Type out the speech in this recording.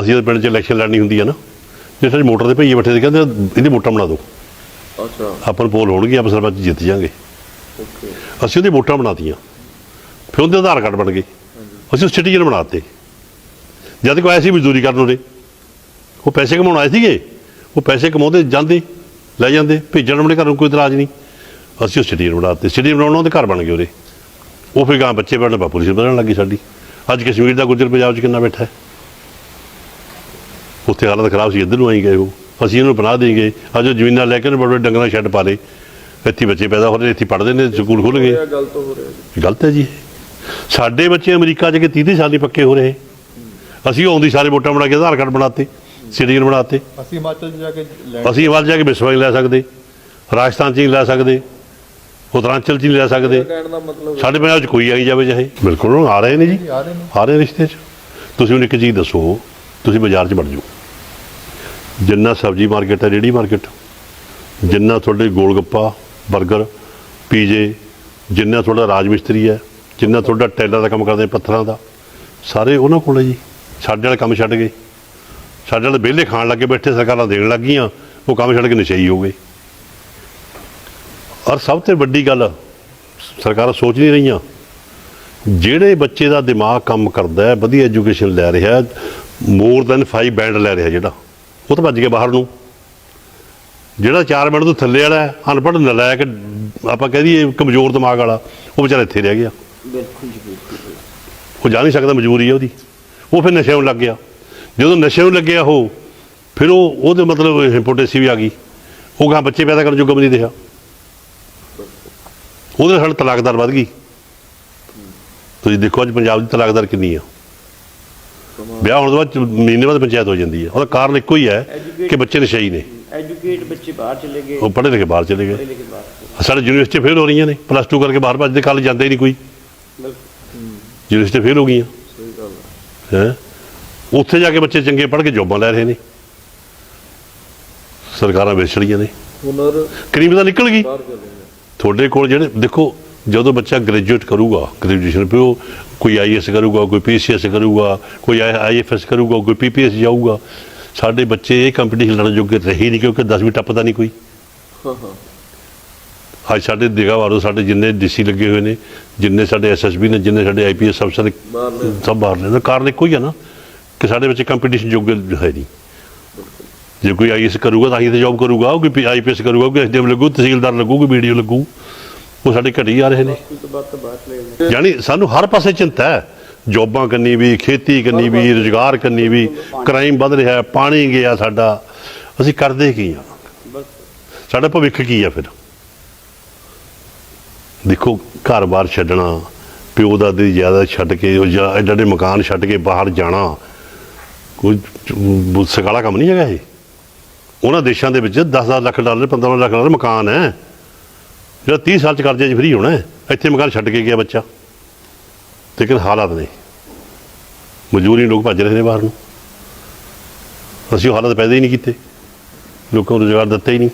ਅਸੀਂ ਉਹਦੇ ਪਿੰਡ 'ਚ ਇਲੈਕਸ਼ਨ ਲੜਨੀ ਹੁੰਦੀ ਆ ਨਾ। ਜੇ ਸਾਡੀ ਮੋਟਰ ਦੇ ਭਈਏ ਬੈਠੇ ਸੀ ਕਹਿੰਦੇ ਇਹਦੀ ਵੋਟਾਂ ਬਣਾ ਦਿਓ ਅੱਛਾ। ਆਪਾਂ ਨੂੰ ਪੋਲ ਹੋਣਗੇ ਆਪਾਂ ਸਰਪੰਚ ਜਿੱਤ ਜਾਾਂਗੇ। ਓਕੇ। ਅਸੀਂ ਉਹਦੀ ਵੋਟਾਂ ਬਣਾਤੀਆਂ। ਫਿਰ ਉਹਦੇ ਆਧਾਰ ਕਾਰਡ ਬਣ ਗਏ। ਅਸੀਂ ਉਹ ਸਿਟੀਜ਼ਨ ਬਣਾਤੇ ਜਦ ਕੋਈ ਆਇਆ ਸੀ ਮਜ਼ਦੂਰੀ ਕਰਨ ਉਹਦੇ। ਉਹ ਪੈਸੇ ਕਮਾਉਣ ਆਏ ਸੀਗੇ। ਉਹ ਪੈਸੇ ਕਮਾਉਂਦੇ ਜਾਂਦੇ ਲੈ ਜਾਂਦੇ ਭੇਜਣ ਆਪਣੇ ਘਰ ਨੂੰ ਕੋਈ ਇਤਰਾਜ਼ ਨਹੀਂ। ਅਸੀਂ ਉਹ ਸਿਟੀਜ਼ਨ ਬਣਾਤੇ ਸਿਟੀ ਬਣਾਉਣਾ ਉਹਦੇ ਘਰ ਬਣ ਗਏ ਉਹਦੇ। ਉਹ ਫਿਰ ਗਾਂ ਬੱਚੇ ਬਣਨ ਬਾਪੂ ਸੀ ਬਣਨ ਲੱਗੀ ਸਾਡੀ। ਅੱਜ ਕਸ਼ਮੀਰ ਦਾ ਗੁੱਜਰ ਪੰਜਾਬ 'ਚ ਕਿੰਨਾ ਬੈਠਾ ਹੈ। ਉੱਥੇ ਹਾਲਤ ਖਰਾਬ ਸੀ ਇੱਧਰ ਨੂੰ ਆਈ ਗਏ ਉਹ। ਅਸੀਂ ਇਹਨੂੰ ਬਣਾ ਦੇਂਗੇ ਅੱਜ ਉਹ ਜ਼ਮੀਨਾਂ ਲੈ ਕੇ ਉਹਨੇ ਬੜੇ ਡੰਗਰਾਂ ਦੇ ਸ਼ੈੱਡ ਪਾ ਲਏ। ਇੱਥੇ ਬੱਚੇ ਪੈਦਾ ਹੋ ਰਹੇ ਇੱਥੇ ਪੜ੍ਹਦੇ ਨੇ ਸਕੂਲ ਖੁੱਲ ਗਏ। ਗਲਤ ਹੋ ਰਿਹਾ ਗਲਤ ਹੈ ਜੀ। ਸਾਡੇ ਬੱਚੇ ਅਮਰੀਕਾ 'ਚ ਕੇ 30 ਸਾਲ ਨਹੀਂ ਪੱਕੇ ਹੋ ਰਹੇ। ਅਸੀਂ ਆਉਂਦੀ ਸਾਰੇ ਵੋਟਾਂ ਬਣਾ ਕੇ ਆਧਾਰ ਕਾਰਡ ਬਣਾਤੇ ਸਿਟੀਜ਼ਨ ਬਣਾਤੇ ਅਸੀਂ ਹਿਮਾਚਲ 'ਚ ਜਾ ਕੇ ਅਸੀਂ ਹਿਮਾਚਲ ਜਾ ਕੇ ਵਿਸਵਾ ਲੈ ਸਕਦੇ ਰਾਜਸਥਾਨ 'ਚ ਲੈ ਸਕਦੇ ਉੱਤਰਾਂਚਲ 'ਚ ਲੈ ਸਕਦੇ। ਦਾ ਸਾਡੇ ਪੰਜਾਬ 'ਚ ਕੋਈ ਆਈ ਜਾਵੇ ਚਾਹੇ। ਬਿਲਕੁਲ ਆ ਰਹੇ ਨੇ ਜੀ। ਆ ਰਹੇ ਨੇ ਰਿਸ਼ਤੇ 'ਚ। ਤੁਸੀਂ ਮੈਨੂੰ ਇੱਕ ਚੀਜ਼ ਦੱਸੋ ਤੁਸੀਂ ਬਾਜ਼ਾਰ 'ਚ ਵੜ ਜਾਓ। ਜਿੰਨਾ ਸਬਜ਼ੀ ਮਾਰਕੀਟ ਹੈ ਰੇੜੀ ਮਾਰਕੀਟ। ਜਿੰਨਾ ਤੁਹਾਡੇ ਗੋਲ ਗੱਪਾ 버ਗਰ ਪੀਜੇ, ਜਿੰਨਾ ਤੁਹਾਡਾ ਰਾਜ ਮਿਸਤਰੀ ਹੈ, ਜਿੰਨਾ ਤੁਹਾਡਾ ਟੈਲਰ ਦਾ ਕੰਮ ਕਰਦੇ ਪੱਥਰਾਂ ਦਾ, ਸਾਰੇ ਉਹਨਾਂ ਕੋਲ ਹੈ ਜੀ। ਸਾਡੇ ਵਾਲੇ ਕੰਮ ਛੱਡ ਗਏ। ਸਾਡੇ ਵਾਲੇ ਵਿਹਲੇ ਖਾਣ ਲੱਗੇ ਬੈਠੇ ਸਰਕਾਰਾਂ ਦੇਣ ਲੱਗੀਆਂ ਉਹ ਕੰਮ ਛੱਡ ਕੇ ਨਸ਼ਈ ਹੋ ਗਏ। ਔਰ ਸਭ ਤੋਂ ਵੱਡੀ ਗੱਲ, ਸਰਕਾਰਾਂ ਸੋਚ ਨਹੀਂ ਰਹੀਆਂ। ਜਿਹੜੇ ਬੱਚੇ ਦਾ ਦਿਮਾਗ ਕੰਮ ਕਰਦਾ ਹੈ, ਵਧੀਆ ਐਜੂਕੇਸ਼ਨ ਲੈ ਰਿਹਾ ਮੋਰ ਦੈਨ 5 ਬੈਂਡ ਲੈ ਰਿਹਾ ਜਿਹੜਾ। ਉਹ ਤਾਂ ਭੱਜ ਕੇ ਬਾਹਰ ਨੂੰ। ਜਿਹੜਾ 4 ਬੈਂਡ ਤੋਂ ਥੱਲੇ ਵਾਲਾ ਅਨਪੜ੍ਹ ਨਲਾਇਕ ਆਪਾਂ ਕਹਿ ਦਈਏ ਕਮਜ਼ੋਰ ਦਿਮਾਗ ਵਾਲਾ ਉਹ ਵਿਚਾਰਾ ਇੱਥੇ ਰਹਿ ਗਿਆ। ਬਿਲਕੁਲ ਜੀ ਬਿਲਕੁਲ। ਉਹ ਜਾ ਨਹੀਂ ਸਕਦਾ ਮਜਬੂਰੀ ਹੈ ਉਹਦੀ। ਉਹ ਫਿਰ ਨਸ਼ੇ ਨੂੰ ਲੱਗ ਗਿਆ। ਜਦੋਂ ਨਸ਼ੇ ਨੂੰ ਲੱਗਿਆ ਉਹ ਫਿਰ ਉਹ ਉਹਦੇ ਮਤਲਬ ਹਿਪੋਟੇਸੀ ਵੀ ਆ ਗਈ। ਉਹ ਗਾਂ ਬੱਚੇ ਪੈਦਾ ਕਰਨ ਜੋਗਾ ਨਹੀਂ ਰਿਹਾ। ਉਹਦੇ ਨਾਲ ਤਲਾਕਦਾਰ ਵੱਧ ਗਈ। ਤੁਸੀਂ ਦੇਖੋ ਅੱਜ ਪੰਜਾਬ ਦੀ ਤਲਾਕਦਾਰ ਕਿੰਨੀ ਆ। ਵਿਆਹ ਹੋਣ ਤੋਂ ਬਾਅਦ ਮਹੀਨੇ ਬਾਅਦ ਪੰਚਾਇਤ ਹੋ ਜਾਂਦੀ ਹੈ। ਉਹਦਾ ਕਾਰਨ ਇੱਕੋ ਹੀ ਹੈ ਕਿ ਬੱਚੇ ਨਸ਼ਈ ਨੇ। ਐਜੂਕੇਟ ਬੱਚੇ ਬਾਹਰ ਚਲੇ ਗਏ। ਉਹ ਪੜ੍ਹੇ ਲਿਖੇ ਬਾਹਰ ਚਲੇ ਗਏ। ਸਾਡੇ ਯੂਨੀਵਰਸਿਟੀ ਫੇਲ ਹੋ ਰਹੀਆਂ ਨੇ। ਪਲੱਸ 2 ਕਰਕੇ ਬਾਹਰ ਭੱਜਦੇ ਕੱਲ ਜਾਂਦਾ ਹੀ ਨਹੀਂ ਕੋਈ। ਯੂਨੀਵਰਸਿਟੀ ਫੇਲ ਹੋ ਗਈਆਂ। ਸਹੀ ਗੱਲ ਹੈ ਹੈ? ਉੱਥੇ ਜਾ ਕੇ ਬੱਚੇ ਚੰਗੇ ਪੜ੍ਹ ਕੇ ਜੋਬਾਂ ਲੈ ਰਹੇ ਨੇ। ਸਰਕਾਰਾਂ ਵੇਚੜੀਆਂ ਨੇ। ਹੁਨਰ ਕਰੀਮ ਤਾਂ ਨਿਕਲ ਗਈ। ਤੁਹਾਡੇ ਕੋਲ ਜਿਹੜੇ ਦੇਖੋ ਜਦੋਂ ਬੱਚਾ ਗ੍ਰੈਜੂਏਟ ਕਰੂਗਾ ਗ੍ਰੈਜੂਏਸ਼ਨ ਉਹ ਕੋਈ ਆਈਐਸ ਕਰੂਗਾ ਕੋਈ ਪੀਸੀਐਸ ਕਰੂਗਾ ਕੋਈ ਆਈਐਫਐਸ ਕਰੂਗਾ ਕੋਈ ਪੀਪੀਐਸ ਜਾਊਗਾ। ਸਾਡੇ ਬੱਚੇ ਇਹ ਕੰਪੀਟੀਸ਼ਨ ਲੜਨ ਜੋਗੇ ਰਹੇ ਨਹੀਂ ਕਿਉਂਕਿ 10ਵੀਂ ਟੱਪਦਾ ਨਹੀਂ ਕੋਈ। ਹਾਂ ਹਾਂ। ਅੱਜ ਸਾਡੇ ਦਿਗਾ ਵਾਰੋ ਸਾਡੇ ਜਿੰਨੇ ਡੀਸੀ ਲੱਗੇ ਹੋਏ ਨੇ ਜਿੰਨੇ ਸਾਡੇ ਐਸਐਸਬੀ ਨੇ ਜਿੰਨੇ ਸਾਡੇ ਆਈਪੀਐਸ ਅਫਸਰ ਨੇ ਸਭ ਬਾਹਰ ਨੇ ਕਾਰਨ ਇੱਕੋ ਹੀ ਹੈ ਨਾ ਕਿ ਸਾਡੇ ਵਿੱਚ ਕੰਪੀਟੀਸ਼ਨ ਯੋਗ ਹੈ ਨਹੀਂ। ਜੇ ਕੋਈ ਆਈਐਸ ਕਰੂਗਾ ਤਾਂ ਹੀ ਤੇ ਜੌਬ ਕਰੂਗਾ ਕੋਈ ਆਈਪੀਐਸ ਕਰੂਗਾ ਕੋਈ ਐਸਡੀਐਮ ਲੱਗੂ ਤਹਿਸੀਲਦਾਰ ਲੱਗੂ ਕੋਈ ਵੀਡੀਓ ਲੱਗੂ। ਉਹ ਸਾਡੇ ਘਟੀ ਆ ਰਹੇ ਨੇ। ਕੋਈ ਯਾਨੀ ਸਾਨੂੰ ਹਰ ਪਾਸੇ ਚਿੰਤਾ ਹੈ। ਜੋਬਾਂ ਕਰਨੀ ਵੀ, ਖੇਤੀ ਕਰਨੀ ਵੀ, ਰੁਜ਼ਗਾਰ ਕਰਨੀ ਵੀ, ਕ੍ਰਾਈਮ ਵੱਧ ਰਿਹਾ ਪਾਣੀ ਗਿਆ ਸਾਡਾ। ਅਸੀਂ ਕਰਦੇ ਕੀ ਆ? ਬਸ ਸਾਡਾ ਭਵਿੱਖ ਕੀ ਆ ਫਿਰ? ਦੇਖੋ, ਘਰ-ਬਾਰ ਛੱਡਣਾ, ਪਿਓ ਦਾਦੀ ਜ਼ਿਆਦਾ ਛੱਡ ਕੇ, ਉਹ ਐਡੇ ਐਡੇ ਮਕਾਨ ਛੱਡ ਕੇ ਬਾਹਰ ਜਾਣਾ, ਕੋਈ ਸਕਾਲਾ ਕੰਮ ਨਹੀਂ ਹੈਗਾ ਇਹ। ਉਹਨਾਂ ਦੇਸ਼ਾਂ ਦੇ ਵਿੱਚ 10-10 ਲੱਖ ਡਾਲਰ 15 ਲੱਖ ਡਾਲਰ ਮਕਾਨ ਹੈ। ਜਿਹੜਾ 30 ਸਾਲ ਚ ਕਰਜ਼ੇ 'ਚ ਫਰੀ ਹੋਣਾ ਹੈ। ਇੱਥੇ ਮਕਾਨ ਛੱਡ ਕੇ ਗਿਆ ਬੱਚਾ। ਲੇਕਿਨ ਹਾਲਾਤ ਨੇ। ਮਜਬੂਰੀ ਲੋਕ ਭੱਜ ਰਹੇ ਨੇ ਬਾਹਰ ਨੂੰ। ਅਸੀਂ ਉਹ ਹਾਲਾਤ ਪੈਦਾ ਹੀ ਨਹੀਂ ਕੀਤੇ। ਲੋਕਾਂ ਨੂੰ ਰੁਜ਼ਗਾਰ ਦਿੱਤਾ ਹੀ ਨਹੀਂ।